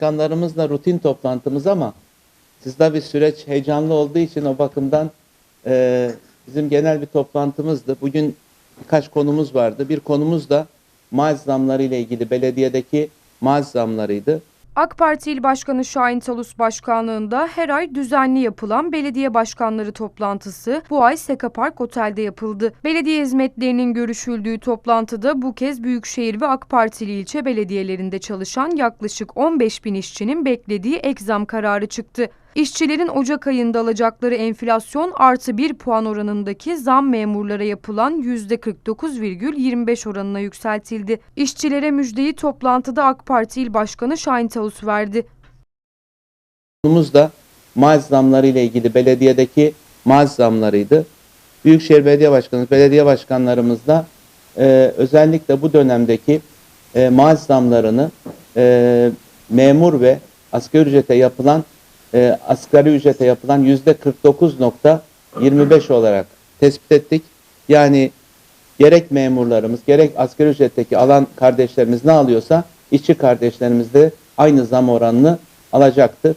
Başkanlarımızla rutin toplantımız ama sizde bir süreç heyecanlı olduğu için o bakımdan e, bizim genel bir toplantımızdı. Bugün birkaç konumuz vardı. Bir konumuz da maaş zamları ile ilgili belediyedeki maaş zamlarıydı. AK Parti İl Başkanı Şahin Talus Başkanlığında her ay düzenli yapılan belediye başkanları toplantısı bu ay Seka Park Otel'de yapıldı. Belediye hizmetlerinin görüşüldüğü toplantıda bu kez Büyükşehir ve AK Partili ilçe belediyelerinde çalışan yaklaşık 15 bin işçinin beklediği ek zam kararı çıktı. İşçilerin Ocak ayında alacakları enflasyon artı 1 puan oranındaki zam memurlara yapılan %49,25 oranına yükseltildi. İşçilere müjdeyi toplantıda AK Parti İl Başkanı Şahin Talus verdi. Konumuz da maaş zamları ile ilgili belediyedeki maaş zamlarıydı. Büyükşehir Belediye Başkanı, belediye başkanlarımızla e, özellikle bu dönemdeki e, maaş zamlarını e, memur ve asgari ücrete yapılan e, asgari ücrete yapılan yüzde 49.25 olarak tespit ettik. Yani gerek memurlarımız gerek asgari ücretteki alan kardeşlerimiz ne alıyorsa işçi kardeşlerimiz de aynı zam oranını alacaktı.